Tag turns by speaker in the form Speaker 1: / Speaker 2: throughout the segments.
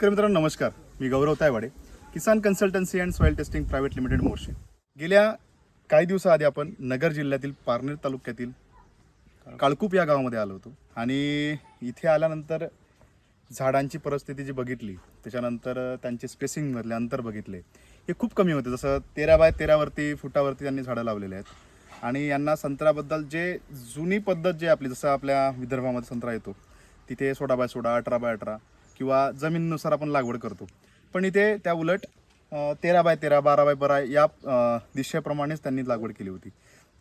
Speaker 1: शेतकरी मित्रांनो नमस्कार. मी Gaurav Taywade Kisan consultancy and soil testing private limited Morshi. गेल्या काही दिवसाआधी आपण नगर जिल्ह्यातील पारनेर तालुक्यातील काळकूप या गावामध्ये आलो होतो. आणि इथे आल्यानंतर झाडांची परिस्थिती जी बघितली त्याच्यानंतर त्यांचे स्पेसिंगमधले अंतर बघितले हे खूप कमी होते. जसं तेरा बाय तेरावरती फुटावरती त्यांनी झाडं लावलेली आहेत. आणि यांना संत्र्याबद्दल जे जुनी पद्धत जे आपली जसं आपल्या विदर्भामध्ये संत्रा येतो तिथे सोळा बाय सोळा अठरा बाय अठरा किंवा जमिनीनुसार आपण लागवड करतो. पण इथे त्या उलट तेरा बाय तेरा बारा बाय बारा या दिशेप्रमाणेच त्यांनी लागवड केली होती.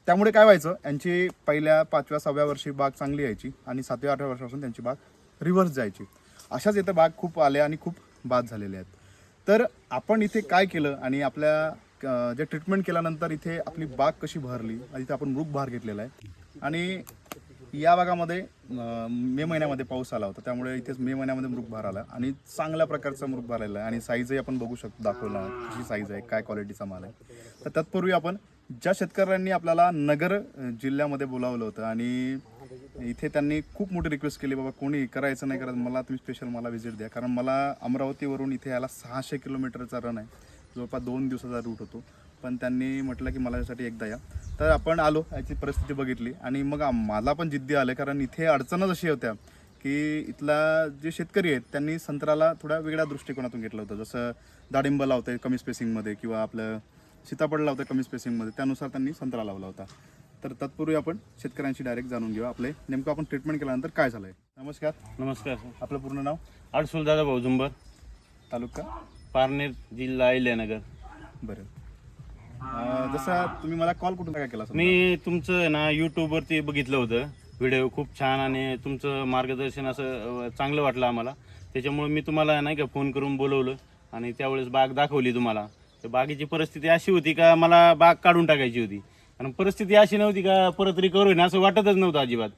Speaker 1: त्यामुळे काय व्हायचं यांची पहिल्या पाचव्या सहाव्या वर्षी बाग चांगली यायची आणि सातव्या आठव्या वर्षापासून त्यांची बाग रिव्हर्स जायची. अशाच इथं बाग खूप आल्या आणि खूप बाद झालेल्या आहेत. तर आपण इथे काय केलं आणि आपल्या जे ट्रीटमेंट केल्यानंतर इथे आपली बाग कशी भरली आणि इथे आपण मृग भार घेतलेला आहे. आणि या भागामध्ये मे महिन्यामध्ये पाऊस आला होता. त्यामुळे इथेच मे महिन्यामध्ये मृगभार आला. आणि चांगल्या प्रकारचा मृग आला आहे. आणि साईजही आपण बघू शकतो दाखवला कशी साईज आहे काय क्वालिटीचा माल आहे. तर तत्पूर्वी आपण ज्या शेतकऱ्यांनी आपल्याला नगर जिल्ह्यामध्ये बोलावलं होतं आणि इथे त्यांनी खूप मोठी रिक्वेस्ट केली बाबा कोणी करायचं नाही करायचं मला तुम्ही स्पेशल मला व्हिजिट द्या. कारण मला अमरावतीवरून इथे यायला सहाशे किलोमीटरचा रन आहे. जवळपास दोन दिवसाचा रूट होतो. पण त्यांनी म्हटलं की मला यासाठी एकदा या. तर आपण आलो याची परिस्थिती बघितली आणि मग मला पण जिद्दी आलं कारण इथे अडचणच अशी होत्या की इथला जे शेतकरी आहेत त्यांनी संत्र्याला थोड्या वेगळ्या दृष्टिकोनातून घेतलं होतं. जसं डाळिंब लावतंय कमी स्पेसिंगमध्ये किंवा आपलं सीताफळ लावतंय कमी स्पेसिंगमध्ये त्यानुसार त्यांनी संत्रा लावला होता. तर तत्पूर्वी आपण शेतकऱ्यांशी डायरेक्ट जाणून घेऊ. आपले नेमकं आपण ट्रीटमेंट केल्यानंतर काय झालंय? नमस्कार.
Speaker 2: नमस्कार सर.
Speaker 1: आपलं पूर्ण नाव?
Speaker 2: अडसूल दादा भाऊ झुंबर
Speaker 1: तालुका?
Speaker 2: पारनेर जिल्हा अहिल्यानगर.
Speaker 1: बरं. अं, जसं तुम्ही मला कॉल कुठून काय केला समजा?
Speaker 2: मी तुमचं ना यूट्यूबवरती बघितलं होतं. व्हिडिओ खूप छान आणि तुमचं मार्गदर्शन असं अं, चांगलं वाटलं आम्हाला. त्याच्यामुळे मी तुम्हाला नाही का फोन करून बोलवलं आणि त्यावेळेस बाग दाखवली तुम्हाला. तर बागेची परिस्थिती अशी होती का मला बाग काढून टाकायची होती. आणि परिस्थिती अशी नव्हती का परत रिकवर होईन असं वाटतच नव्हतं अजिबात.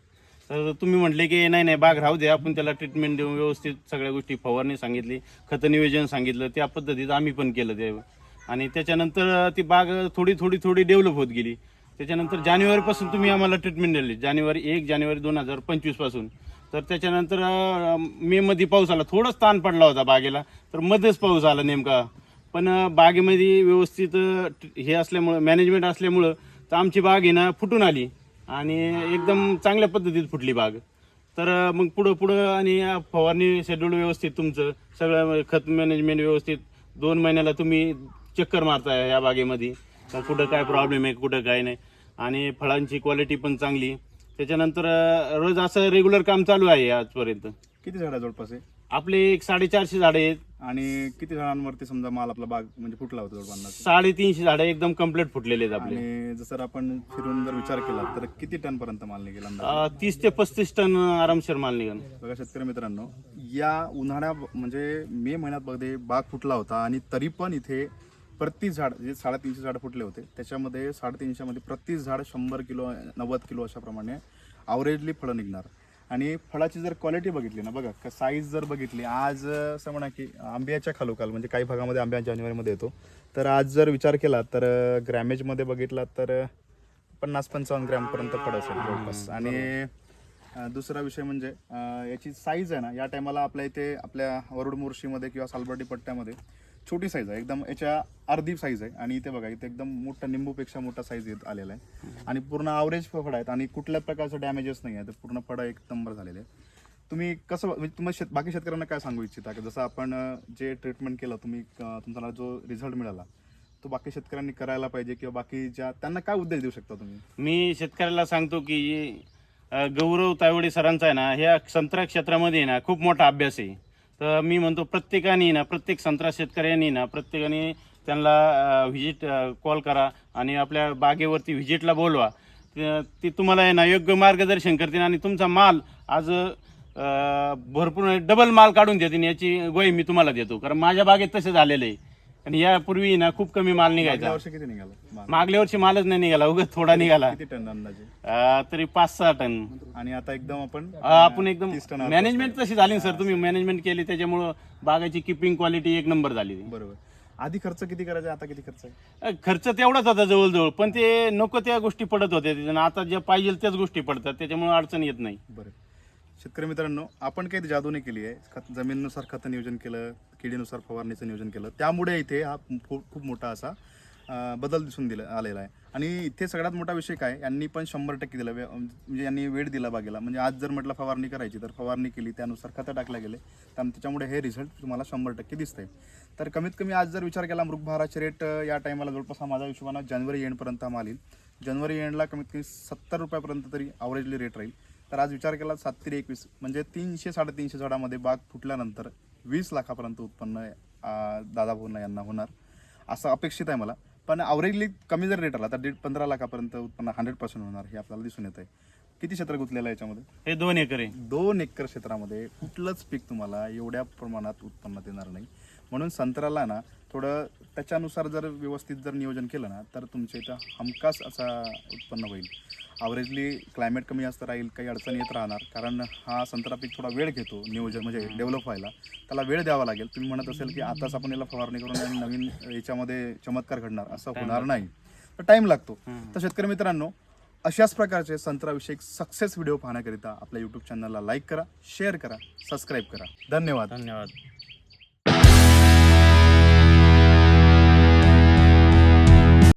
Speaker 2: तर तुम्ही म्हटले की नाही नाही बाग राहू दे. आपण त्याला ट्रीटमेंट देऊ व्यवस्थित सगळ्या गोष्टी फवारणी सांगितली खतं नियोजन सांगितलं त्या पद्धतीत आम्ही पण केलं ते. आणि त्याच्यानंतर ती बाग थोडी थोडी थोडी डेव्हलप होत गेली. त्याच्यानंतर जानेवारीपासून तुम्ही आम्हाला ट्रीटमेंट दिली. जानेवारी एक जानेवारी दोन हजार पंचवीसपासून तर त्याच्यानंतर मेमध्ये पाऊस आला. थोडाच ताण पडला होता बागेला. तर मध्येच पाऊस आला नेमका. पण बागेमध्ये व्यवस्थित हे असल्यामुळं मॅनेजमेंट असल्यामुळं तर आमची बाग आहे ना फुटून आली. आणि एकदम चांगल्या पद्धतीत फुटली बाग. तर मग पुढं पुढं आणि फवारणी शेड्यूल व्यवस्थित तुमचं. सगळं खत मॅनेजमेंट व्यवस्थित. दोन महिन्याला तुम्ही चक्कर मारताय या बागेमध्ये. तर कुठं काय प्रॉब्लेम आहे कुठं काय नाही. आणि फळांची क्वालिटी पण चांगली त्याच्यानंतर रोज असं रेग्युलर काम चालू आहे आजपर्यंत.
Speaker 1: किती झाडं जवळपास आहे
Speaker 2: आपले एक साडेचारशे झाडे आहेत.
Speaker 1: आणि किती झाडांवरती समजा माल आपला बाग म्हणजे फुटला होता जवळपास?
Speaker 2: साडेतीनशे झाडे एकदम कंप्लीट फुटलेले आहेत आपले.
Speaker 1: आणि जसं आपण फिरून जर विचार केला तर किती टन पर्यंत माल निघेल अंदाजे?
Speaker 2: अं, तीस ते पस्तीस टन आरामशीर माल निघन
Speaker 1: बघा शेतकरी मित्रांनो या उन्हाळ्या म्हणजे मे महिन्यात बघते बाग फुटला होता आणि तरी पण इथे प्रति झाड जे साडेतीनशे झाड फुटले होते त्याच्यामध्ये साडेतीनशेमध्ये प्रति झाड शंभर किलो नव्वद किलो अशाप्रमाणे अवरेजली फळं निघणार. आणि फळाची जर क्वालिटी बघितली ना बघा साईज जर बघितली आज असं म्हणा की आंब्याच्या खालोखाल म्हणजे काही भागामध्ये आंब्या जानेवारीमध्ये येतो तर आज जर विचार केला तर ग्रॅमेजमध्ये बघितला तर पन्नास पंचावन्न ग्रॅमपर्यंत फळ असेल जवळपास. आणि दुसरा विषय म्हणजे याची साईज आहे ना या टायमाला आपल्या इथे आपल्या वरुड मोर्शीमध्ये किंवा सालबर्डी पट्ट्यामध्ये छोटी साईज आहे. एकदम याच्या अर्धी साईज आहे. आणि इथे बघा इथे एकदम मोठा निंबूपेक्षा मोठा साईज येत आलेला आहे. आणि पूर्ण आवरेज फळ आहेत. आणि कुठल्या प्रकारचं डॅमेजेस नाही आहे. तर पूर्ण फळं एक नंबर झालेले आहे तुम्ही कसं म्हणजे तुम्ही शेत बाकी शेतकऱ्यांना काय सांगू इच्छिता? की जसं आपण जे ट्रीटमेंट केलं तुम्ही तुम्हाला जो रिझल्ट मिळाला तो बाकी शेतकऱ्यांनी करायला पाहिजे किंवा बाकीच्या त्यांना काय उद्देश देऊ शकता तुम्ही?
Speaker 2: मी शेतकऱ्याला सांगतो की गौरव तावडे सरांचा आहे ना ह्या संत्रा क्षेत्रामध्ये ना खूप मोठा अभ्यास आहे. तर मी म्हणतो प्रत्येकाने ना प्रत्येक संत्रा शेतकऱ्यांनी ना प्रत्येकाने त्यांना व्हिजिट कॉल करा आणि आपल्या बागेवरती व्हिजिटला बोलवा. ते- तुम्हाला आहे ना योग्य मार्गदर्शन करतील आणि तुमचा माल आज भरपूर डबल माल काढून देतील याची गोई मी तुम्हाला देतो. कारण माझ्या बागेत तसे झालेलं आहे. आणि यापूर्वी ना खूप कमी माल निघायचा.
Speaker 1: वर्षी किती निघाला? माल?
Speaker 2: मागल्या वर्षी मालच नाही निघाला उगाच थोडा निघाला.
Speaker 1: किती टन अंदाजे?
Speaker 2: अं, तरी पाच सहा टन.
Speaker 1: आणि आता एकदम आपण
Speaker 2: अं, आपण एकदम
Speaker 1: तीस टन
Speaker 2: मॅनेजमेंट तशी झाली ना सर तुम्ही मॅनेजमेंट केली त्याच्यामुळं बागाची किपिंग क्वालिटी एक नंबर झाली.
Speaker 1: बरोबर. आधी खर्च किती करायचा आता किती खर्च? आहे
Speaker 2: अं, खर्च तेवढाच होता जवळजवळ पण ते नको त्या गोष्टी पडत होत्या. आणि आता ज्या पाहिजे त्याच गोष्टी पडतात त्याच्यामुळे अडचण येत नाही.
Speaker 1: बरं. शेतकरी मित्रांनो आपण काही जादू नाही केली आहे. खत जमिनीनुसार खतं नियोजन केलं किडीनुसार फवारणीचं नियोजन केलं. त्यामुळे इथे हा खूप मोठा असा बदल दिसून दिला आलेला आहे. आणि इथे सगळ्यात मोठा विषय काय यांनी पण शंभर टक्के दिला वे- म्हणजे यांनी वेळ दिला बागेला. म्हणजे आज जर म्हटलं फवारणी करायची तर फवारणी केली त्यानुसार खतं टाकल्या गेले त्या त्याच्यामुळे हे रिझल्ट तुम्हाला शंभर टक्के दिसतंय. तर कमीत कमी आज जर विचार केला मृगभाराचे रेट या टायमाला जवळपास हा माझा हिशोबानं जानेवारी एंडपर्यंत हा माल येईल. जानेवारी एंडला कमीत कमी सत्तर रुपयापर्यंत तरी अवरेजली रेट राहील. तर आज विचार केला सात तरी एकवीस म्हणजे तीनशे साडेतीनशे झाडामध्ये बाग फुटल्यानंतर वीस लाखापर्यंत उत्पन्न दादा भाऊंना यांना होणार असं अपेक्षित आहे मला. पण आवरेजली कमी जर रेट आला तर दीड पंधरा लाखापर्यंत उत्पन्न हंड्रेड पर्सेंट होणार हे आपल्याला दिसून येत आहे किती क्षेत्र गुंतलेलं आहे याच्यामध्ये?
Speaker 2: हे दोन एकर आहे.
Speaker 1: दोन एकर क्षेत्रामध्ये कुठलंच पीक तुम्हाला एवढ्या प्रमाणात उत्पन्नात येणार नाही. म्हणून संत्र्याला ना थोडं त्याच्यानुसार जर व्यवस्थित जर नियोजन केलं ना तर तुमच्या इथं हमखास असा उत्पन्न होईल. अवरेजली क्लायमेट कमी जास्त राहील काही अडचण येत राहणार. कारण हा संत्रा पीक थोडा वेळ घेतो नियोजन म्हणजे डेव्हलप व्हायला. त्याला वेळ द्यावा लागेल. तुम्ही म्हणत असेल की आताच आपण याला फवारणी करून नवीन याच्यामध्ये चमत्कार घडणार असं होणार नाही. तर टाईम लागतो. तर शेतकरी मित्रांनो अशाच प्रकारचे संत्राविषयक सक्सेस व्हिडिओ पाहण्याकरिता आपल्या यूट्यूब चॅनलला लाईक करा शेअर करा सबस्क्राईब करा. धन्यवाद.
Speaker 2: धन्यवाद.